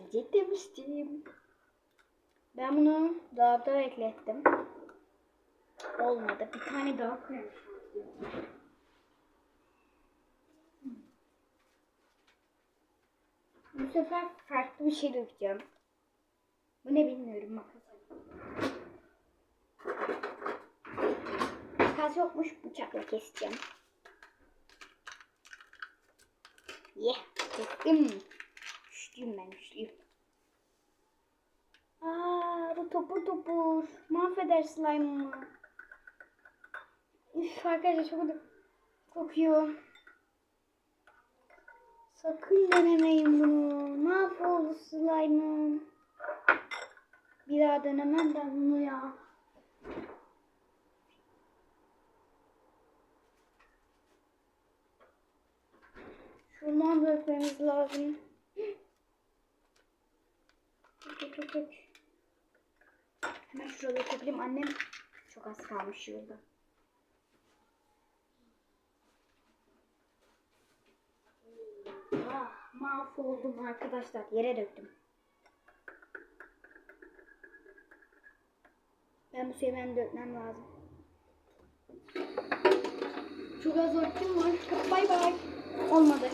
gelecek demiştim. Ben bunu dolapta beklettim. Olmadı. Bir tane daha koyalım. Bu sefer farklı bir şey dökeceğim. Bu ne bilmiyorum makas. Makas yokmuş bıçakla keseceğim. Ye, kestim. Güçlüyüm ben güçlüyüm. Aa, bu topur topur. Mahveder slime'ımı. Üf arkadaşlar çok kokuyor. Sakın denemeyin bunu. Mahvoldu slime'ım. Bir daha denemem ben bunu ya. Şuradan dökmemiz lazım. Dök, dök, dök. Hemen şurada dökebilirim. Annem çok az kalmış şurada. Ah, mahvoldum arkadaşlar. Yere döktüm. Ben bu suyu hemen dökmem lazım. Çok az vaktim var. Bay bay. Olmadı.